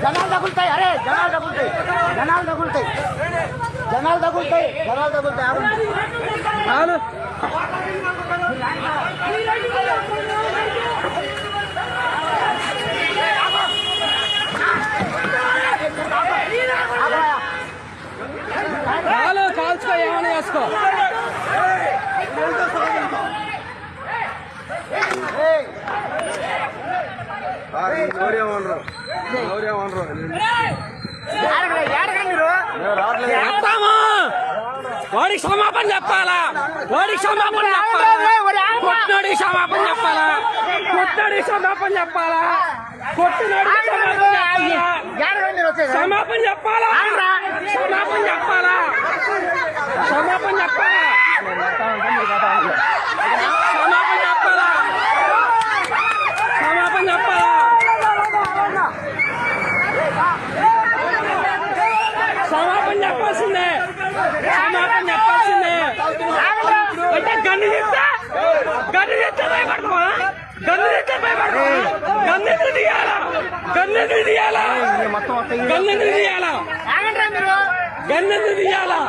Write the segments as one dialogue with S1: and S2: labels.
S1: జనాలు తగులుతాయి అరే జనాలు తగులుతాయి జనాలు తగులుతాయి జనాలు తగులుతాయి జనాలు తగులుతాయి ఆగండి.
S2: కాలు
S1: ఆగరా.
S2: కాలు కాల్చుకో ఏమైనా చేసుకో వాడికి క్షమాపణ చెప్పాలా? వాడికి క్షమాపణ చెప్పాలా? కొట్టినోడికి క్షమాపణ చెప్పాలా? కొట్టినోడికి క్షమాపణ చెప్పాలా? కొట్టినోడికి క్షమాపణ చెప్పాలా క్షమాపణ చెప్పాలా క్షమాపణ చెప్పాలా క్షమాపణ చెప్పాలా క్షమాపణ చెప్పాల్సిందే క్షమాపణ చెప్పాల్సిందే అంటే గన్ను చెప్తా గన్ను చెప్తే భయపడతావా గన్ను చెప్తే భయపడతావా గన్ను ఎందుకు తీయాలా గన్ను ఎందుకు తీయాలా గన్ను ఎందుకు తీయాలా గన్ను ఎందుకు తీయాలా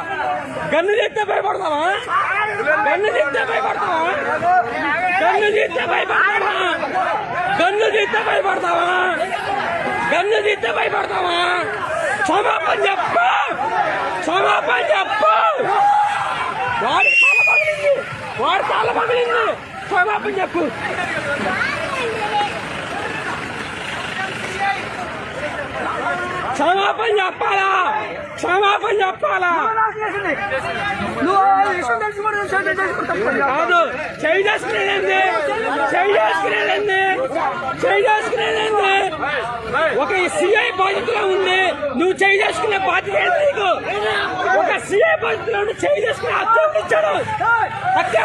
S2: గన్ను చెప్తే భయపడతావా గన్ను చెప్తే భయపడతావా గన్ను చెప్తే భయపడతావా గన్ను చెప్తే భయపడతావా గన్ను చెప్తే భయపడతావా క్షమాపణ చెప్పు క్షమాపణ చెప్పు వాడి తల పగిలింది వాడి తల పగిలింది క్షమాపణ చెప్పు క్షమాపణ చెప్పాలా క్షమాపణ చెప్పాలా కాదు చేయి చేసుకునేదండి చేయి చేసుకునేదండి చేయి చేసుకునేదండి ఒక సిఐ బాధ్యతలో ఉంది నువ్వు చేయి చేసుకునే బాధ్యత ఏంటి నీకు? ఒక సిఐ బాధ్యతలో ఉండి చేయి చేసుకునే హక్కు ఇచ్చాడు? హక్కు